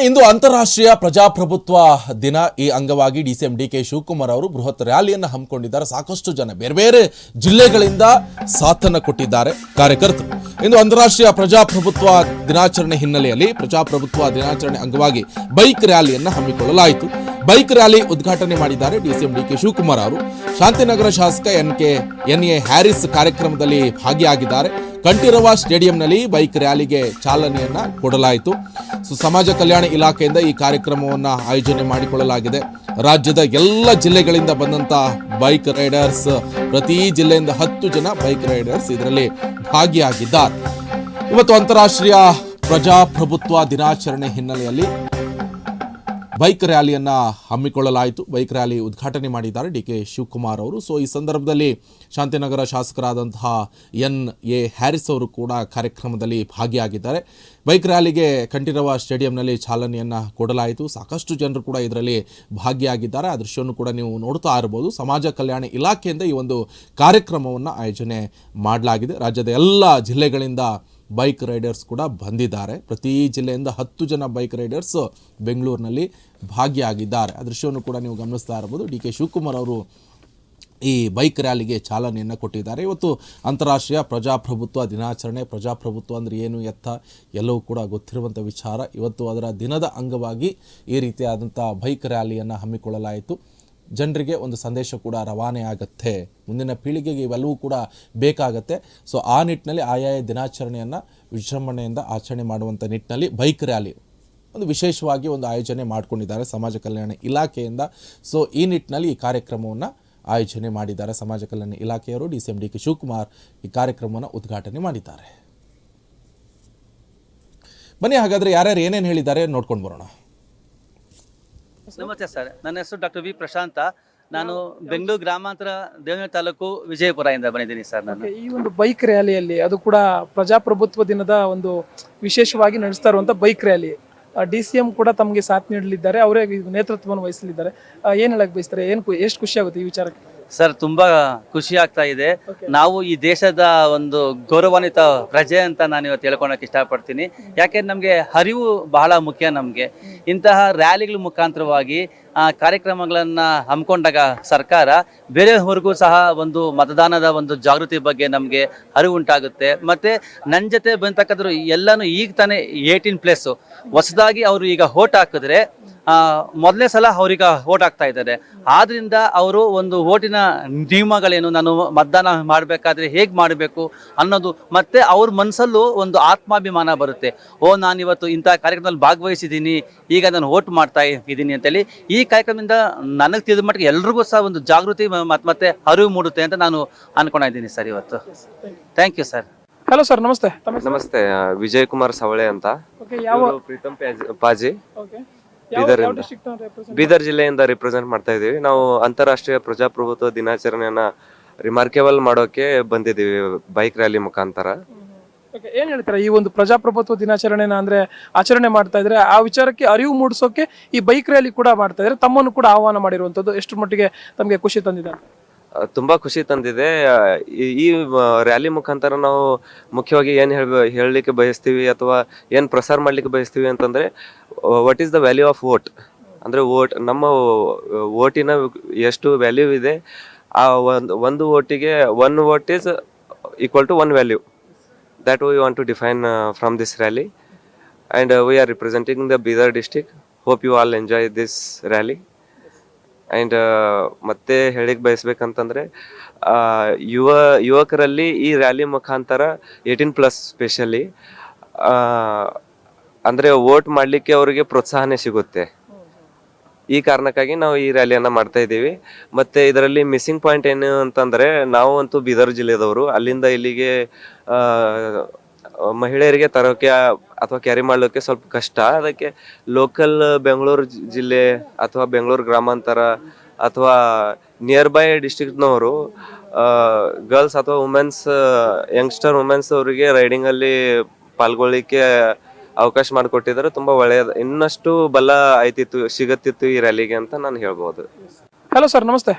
ಇಂದು ಅಂತಾರಾಷ್ಟ್ರೀಯ ಪ್ರಜಾಪ್ರಭುತ್ವ ದಿನ. ಈ ಅಂಗವಾಗಿ D C M D K Shivakumar ಅವರು ಬೃಹತ್ ರ್ಯಾಲಿಯನ್ನು ಹಮ್ಮಿಕೊಂಡಿದ್ದಾರೆ. ಸಾಕಷ್ಟು ಜನ ಬೇರೆ ಬೇರೆ ಜಿಲ್ಲೆಗಳಿಂದ ಸಾಥನ್ನು ಕೊಟ್ಟಿದ್ದಾರೆ ಕಾರ್ಯಕರ್ತರು. ಇಂದು ಅಂತಾರಾಷ್ಟ್ರೀಯ ಪ್ರಜಾಪ್ರಭುತ್ವ ದಿನಾಚರಣೆ ಹಿನ್ನೆಲೆಯಲ್ಲಿ ಪ್ರಜಾಪ್ರಭುತ್ವ ದಿನಾಚರಣೆ ಅಂಗವಾಗಿ ಬೈಕ್ ರ್ಯಾಲಿಯನ್ನು ಹಮ್ಮಿಕೊಳ್ಳಲಾಯಿತು. ಬೈಕ್ ರ್ಯಾಲಿ ಉದ್ಘಾಟನೆ ಮಾಡಿದ್ದಾರೆ D C M D K Shivakumar ಅವರು. ಶಾಂತಿನಗರ ಶಾಸಕ N K, N A Haris ಕಾರ್ಯಕ್ರಮದಲ್ಲಿ ಭಾಗಿಯಾಗಿದ್ದಾರೆ. ಕಂಠೀರವ ಸ್ಟೇಡಿಯಂನಲ್ಲಿ ಬೈಕ್ ರ್ಯಾಲಿಗೆ ಚಾಲನೆಯನ್ನ ಕೊಡಲಾಯಿತು. ಸೊ, ಸಮಾಜ ಕಲ್ಯಾಣ ಇಲಾಖೆಯಿಂದ ಈ ಕಾರ್ಯಕ್ರಮವನ್ನು ಆಯೋಜನೆ ಮಾಡಿಕೊಳ್ಳಲಾಗಿದೆ. ರಾಜ್ಯದ ಎಲ್ಲ ಜಿಲ್ಲೆಗಳಿಂದ ಬಂದಂತ ಬೈಕ್ ರೈಡರ್ಸ್, ಪ್ರತಿ ಜಿಲ್ಲೆಯಿಂದ ಹತ್ತು ಜನ ಬೈಕ್ ರೈಡರ್ಸ್ ಇದರಲ್ಲಿ ಭಾಗಿಯಾಗಿದ್ದಾರೆ. ಇವತ್ತು ಅಂತಾರಾಷ್ಟ್ರೀಯ ಪ್ರಜಾಪ್ರಭುತ್ವ ದಿನಾಚರಣೆ ಹಿನ್ನೆಲೆಯಲ್ಲಿ ಬೈಕ್ ರ್ಯಾಲಿಯನ್ನು ಹಮ್ಮಿಕೊಳ್ಳಲಾಯಿತು. ಬೈಕ್ ರ್ಯಾಲಿ ಉದ್ಘಾಟನೆ ಮಾಡಿದ್ದಾರೆ ಡಿ ಕೆ ಶಿವಕುಮಾರ್ ಅವರು. ಸೊ ಈ ಸಂದರ್ಭದಲ್ಲಿ ಶಾಂತಿನಗರ ಶಾಸಕರಾದಂತಹ ಎನ್ ಎ ಹ್ಯಾರಿಸ್ ಅವರು ಕೂಡ ಕಾರ್ಯಕ್ರಮದಲ್ಲಿ ಭಾಗಿಯಾಗಿದ್ದಾರೆ. ಬೈಕ್ ರ್ಯಾಲಿಗೆ ಕಂಠೀರವ ಸ್ಟೇಡಿಯಂನಲ್ಲಿ ಚಾಲನೆಯನ್ನು ಕೊಡಲಾಯಿತು. ಸಾಕಷ್ಟು ಜನರು ಕೂಡ ಇದರಲ್ಲಿ ಭಾಗಿಯಾಗಿದ್ದಾರೆ. ಆ ದೃಶ್ಯವನ್ನು ಕೂಡ ನೀವು ನೋಡ್ತಾ ಇರ್ಬೋದು. ಸಮಾಜ ಕಲ್ಯಾಣ ಇಲಾಖೆಯಿಂದ ಈ ಒಂದು ಕಾರ್ಯಕ್ರಮವನ್ನು ಆಯೋಜನೆ ಮಾಡಲಾಗಿದೆ. ರಾಜ್ಯದ ಎಲ್ಲ ಜಿಲ್ಲೆಗಳಿಂದ ಬೈಕ್ ರೈಡರ್ಸ್ ಕೂಡ ಬಂದಿದ್ದಾರೆ. ಪ್ರತಿ ಜಿಲ್ಲೆಯಿಂದ ಹತ್ತು ಜನ ಬೈಕ್ ರೈಡರ್ಸ್ ಬೆಂಗಳೂರಿನಲ್ಲಿ ಭಾಗಿಯಾಗಿದ್ದಾರೆ. ಆ ದೃಶ್ಯವನ್ನು ಕೂಡ ನೀವು ಗಮನಿಸ್ತಾ ಇರ್ಬೋದು ಡಿ ಕೆ ಶಿವಕುಮಾರ್ ಅವರು ಈ ಬೈಕ್ ರ್ಯಾಲಿಗೆ ಚಾಲನೆಯನ್ನು ಕೊಟ್ಟಿದ್ದಾರೆ. ಇವತ್ತು ಅಂತಾರಾಷ್ಟ್ರೀಯ ಪ್ರಜಾಪ್ರಭುತ್ವ ದಿನಾಚರಣೆ. ಪ್ರಜಾಪ್ರಭುತ್ವ ಅಂದರೆ ಏನು, ಎತ್ತ, ಎಲ್ಲವೂ ಕೂಡ ಗೊತ್ತಿರುವಂಥ ವಿಚಾರ. ಇವತ್ತು ಅದರ ದಿನದ ಅಂಗವಾಗಿ ಈ ರೀತಿಯಾದಂಥ ಬೈಕ್ ರ್ಯಾಲಿಯನ್ನು ಹಮ್ಮಿಕೊಳ್ಳಲಾಯಿತು. ಜನರಿಗೆ ಒಂದು ಸಂದೇಶ ಕೂಡ ರವಾನೆ ಆಗುತ್ತೆ. ಮುಂದಿನ ಪೀಳಿಗೆಗೆ ಇವೆಲ್ಲವೂ ಕೂಡ ಬೇಕಾಗತ್ತೆ. ಸೊ ಆ ನಿಟ್ಟಿನಲ್ಲಿ ಆಯಾಯ ದಿನಾಚರಣೆಯನ್ನು ವಿಜೃಂಭಣೆಯಿಂದ ಆಚರಣೆ ಮಾಡುವಂಥ ನಿಟ್ಟಿನಲ್ಲಿ ಬೈಕ್ ರ್ಯಾಲಿ ಒಂದು ವಿಶೇಷವಾಗಿ ಒಂದು ಆಯೋಜನೆ ಮಾಡಿಕೊಂಡಿದ್ದಾರೆ ಸಮಾಜ ಕಲ್ಯಾಣ ಇಲಾಖೆಯಿಂದ. ಸೊ ಈ ನಿಟ್ಟಿನಲ್ಲಿ ಈ ಕಾರ್ಯಕ್ರಮವನ್ನು ಆಯೋಜನೆ ಮಾಡಿದ್ದಾರೆ ಸಮಾಜ ಕಲ್ಯಾಣ ಇಲಾಖೆಯವರು. D C M D K Shivakumar ಈ ಕಾರ್ಯಕ್ರಮವನ್ನು ಉದ್ಘಾಟನೆ ಮಾಡಿದ್ದಾರೆ. ಬನ್ನಿ ಹಾಗಾದರೆ ಯಾರ್ಯಾರು ಏನೇನು ಹೇಳಿದ್ದಾರೆ ನೋಡ್ಕೊಂಡು ಬರೋಣ. ನಮಸ್ತೆ ಸರ್. ನನ್ನ ಹೆಸರು ಡಾಕ್ಟರ್ ವಿ ಪ್ರಶಾಂತ. ನಾನು ಬೆಂಗಳೂರು ಗ್ರಾಮಾಂತರ ದೇವನ ತಾಲೂಕು ವಿಜಯಪುರದಿಂದ ಬಂದಿದ್ದೀನಿ ಸರ್ ನಾನು. ಈ ಒಂದು ಬೈಕ್ ರ್ಯಾಲಿಯಲ್ಲಿ ಅದು ಕೂಡ ಪ್ರಜಾಪ್ರಭುತ್ವ ದಿನದ ಒಂದು ವಿಶೇಷವಾಗಿ ನಡೆಸ್ತಾ ಇರುವಂತ bike rally. D C M ಕೂಡ ತಮಗೆ ಸಾಥ್ ನೀಡಲಿದ್ದಾರೆ ಅವರೇ ನೇತೃತ್ವವನ್ನು ವಹಿಸಲಿದ್ದಾರೆ. ಏನು ಹೇಳಕ್ ಬಯಸ್ತಾರೆ? ಏನು ಎಷ್ಟು ಖುಷಿ ಆಗುತ್ತೆ ಈ ವಿಚಾರಕ್ಕೆ? ಸರ್ ತುಂಬಾ ಖುಷಿ ಆಗ್ತಾ ಇದೆ. ನಾವು ಈ ದೇಶದ ಒಂದು ಗೌರವಾನ್ವಿತ ಪ್ರಜೆ ಅಂತ ನಾನು ಇವತ್ತು ಹೇಳ್ಕೊಳಕ್ ಇಷ್ಟಪಡ್ತೀನಿ. ಯಾಕೆಂದ್ರೆ ನಮಗೆ ಅರಿವು ಬಹಳ ಮುಖ್ಯ ನಮಗೆ. ಇಂತಹ ರ್ಯಾಲಿಗಳ ಮುಖಾಂತರವಾಗಿ ಕಾರ್ಯಕ್ರಮಗಳನ್ನು ಹಮ್ಮಿಕೊಂಡಾಗ ಸರ್ಕಾರ ಬೇರೆಯವರೆಗೂ ಸಹ ಒಂದು ಮತದಾನದ ಒಂದು ಜಾಗೃತಿ ಬಗ್ಗೆ ನಮಗೆ ಅರಿವು ಉಂಟಾಗುತ್ತೆ. ಮತ್ತೆ ನನ್ನ ಜೊತೆ ಬಂತಕ್ಕಂಥವ್ರು ಎಲ್ಲಾನು ಈಗ ತಾನೇ ಏಯ್ಟೀನ್ ಪ್ಲಸ್. ಹೊಸದಾಗಿ ಅವರು ಈಗ ಓಟ್ ಹಾಕಿದ್ರೆ ಮೊದಲನೇ ಸಲ ಅವ್ರಿಗೆ ಓಟ್ ಆಗ್ತಾ ಇದ್ದಾರೆ. ಆದ್ರಿಂದ ಅವರು ಒಂದು ಓಟಿನ ನಿಯಮಗಳೇನು ನಾನು ಮತದಾನ ಮಾಡಬೇಕಾದ್ರೆ ಹೇಗೆ ಮಾಡಬೇಕು ಅನ್ನೋದು ಮತ್ತೆ ಅವ್ರ ಮನಸ್ಸಲ್ಲೂ ಒಂದು ಆತ್ಮಾಭಿಮಾನ ಬರುತ್ತೆ. ಓ ನಾನು ಇವತ್ತು ಇಂಥ ಕಾರ್ಯಕ್ರಮದಲ್ಲಿ ಭಾಗವಹಿಸಿದ್ದೀನಿ ಈಗ ನಾನು ಓಟ್ ಮಾಡ್ತಾ ಇದ್ದೀನಿ ಅಂತೇಳಿ ಈ ಕಾರ್ಯಕ್ರಮದಿಂದ ನನಗೆ ತಿಳಿದ ಮಟ್ಟಿಗೆ ಎಲ್ರಿಗೂ ಸಹ ಒಂದು ಜಾಗೃತಿ ಮತ್ತೆ ಮತ್ತೆ ಅರಿವು ಮೂಡುತ್ತೆ ಅಂತ ನಾನು ಅನ್ಕೊಂಡಿದ್ದೀನಿ ಸರ್ ಇವತ್ತು. Thank you sir hello sir ನಮಸ್ತೆ. ನಮಸ್ತೆ ವಿಜಯ್ ಕುಮಾರ್ ಸವಳೆ ಅಂತ. ಯಾವ ಪ್ರೀತಮ್ ಪಾಜಿ ಬೀದರ್ ಜಿಲ್ಲೆಯಿಂದ ರಿಪ್ರೆಸೆಂಟ್ ಮಾಡ್ತಾ ಇದ್ದೀವಿ. ನಾವು ಅಂತಾರಾಷ್ಟ್ರೀಯ ಪ್ರಜಾಪ್ರಭುತ್ವ ದಿನಾಚರಣೆಯನ್ನ ರಿಮಾರ್ಕೆಬಲ್ ಮಾಡೋಕೆ ಬಂದಿದ್ದೀವಿ ಬೈಕ್ ರ್ಯಾಲಿ ಮುಖಾಂತರ. ಏನ್ ಹೇಳ್ತಾರೆ ಈ ಒಂದು ಪ್ರಜಾಪ್ರಭುತ್ವ ದಿನಾಚರಣೆನ ಅಂದ್ರೆ ಆಚರಣೆ ಮಾಡ್ತಾ ಇದ್ರೆ ಆ ವಿಚಾರಕ್ಕೆ ಅರಿವು ಮೂಡಿಸೋಕೆ ಈ ಬೈಕ್ ರ್ಯಾಲಿ ಕೂಡ ಮಾಡ್ತಾ ಇದ್ರೆ ತಮ್ಮನ್ನು ಕೂಡ ಆಹ್ವಾನ ಮಾಡಿರುವಂತದ್ದು ಎಷ್ಟು ಮಟ್ಟಿಗೆ ತಮಗೆ ಖುಷಿ ತಂದಿದೆ ತುಂಬಾ ಖುಷಿ ತಂದಿದೆ. ಈ- ರ್ಯಾಲಿ ಮುಖಾಂತರ ನಾವು ಮುಖ್ಯವಾಗಿ ಏನ್ ಹೇಳ್ ಹೇಳಲಿಕ್ಕೆ ಬಯಸ್ತೀವಿ ಅಥವಾ ಏನ್ ಪ್ರಸಾರ ಮಾಡ್ಲಿಕ್ಕೆ ಬಯಸ್ತೀವಿ ಅಂತಂದ್ರೆ what is the value of vote ಅಂದ್ರೆ ವೋಟ್ ನಮ್ಮ ವೋಟಿನ ಎಷ್ಟು ವ್ಯಾಲ್ಯೂ ಇದೆ? ಆ, ಒಂದು ಒಂದು ಓಟಿಗೆ one vote is equal to one value that we want to define from this rally and we are representing the Bidar district hope you all enjoy this enjoy and uh, ಮತ್ತೆ ಹೇಳಿಕ್ ಬಯಸ್ಬೇಕಂತಂದ್ರೆ ಯುವ ಯುವಕರಲ್ಲಿ ಈ rally ಮುಖಾಂತರ eighteen plus specially ಅಂದ್ರೆ vote ಮಾಡ್ಲಿಕ್ಕೆ ಅವರಿಗೆ ಪ್ರೋತ್ಸಾಹನೆ ಸಿಗುತ್ತೆ. ಈ ಕಾರಣಕ್ಕಾಗಿ ನಾವು ಈ ರ್ಯಾಲಿಯನ್ನ ಮಾಡ್ತಾ ಇದ್ದೀವಿ. ಮತ್ತೆ ಇದರಲ್ಲಿ ಮಿಸ್ಸಿಂಗ್ ಪಾಯಿಂಟ್ ಏನು ಅಂತಂದ್ರೆ ನಾವು ಅಂತೂ ಬೀದರ್ ಜಿಲ್ಲೆದವರು. ಅಲ್ಲಿಂದ ಇಲ್ಲಿಗೆ ಮಹಿಳೆಯರಿಗೆ ತರೋಕೆ ಅಥವಾ ಕ್ಯಾರಿ ಮಾಡ್ಲಿಕ್ಕೆ ಸ್ವಲ್ಪ ಕಷ್ಟ. ಅದಕ್ಕೆ ಲೋಕಲ್ ಬೆಂಗಳೂರು ಜಿಲ್ಲೆ ಅಥವಾ ಬೆಂಗಳೂರು ಗ್ರಾಮಾಂತರ ಅಥವಾ ನಿಯರ್ ಬೈ ಡಿಸ್ಟಿಕ್ನವರು ಗರ್ಲ್ಸ್ ಅಥವಾ ವುಮೆನ್ಸ್ ಯಂಗ್ಸ್ಟರ್ ವುಮೆನ್ಸ್ ಅವರಿಗೆ ರೈಡಿಂಗಲ್ಲಿ ಪಾಲ್ಗೊಳ್ಳಿಕ್ಕೆ ಅವಕಾಶ ಮಾಡಿಕೊಟ್ಟಿದ್ದಾರೆ. ತುಂಬಾ ಒಳ್ಳೆಯದು, ಇನ್ನಷ್ಟು ಬಲ ಆಯ್ತಿತ್ತು, ಸಿಗತ್ತಿತ್ತು ಈ ರ್ಯಾಲಿಗೆ ಅಂತ ನಾನು ಹೇಳ್ಬೋದು. ಹಲೋ ಸರ್ ನಮಸ್ತೆ.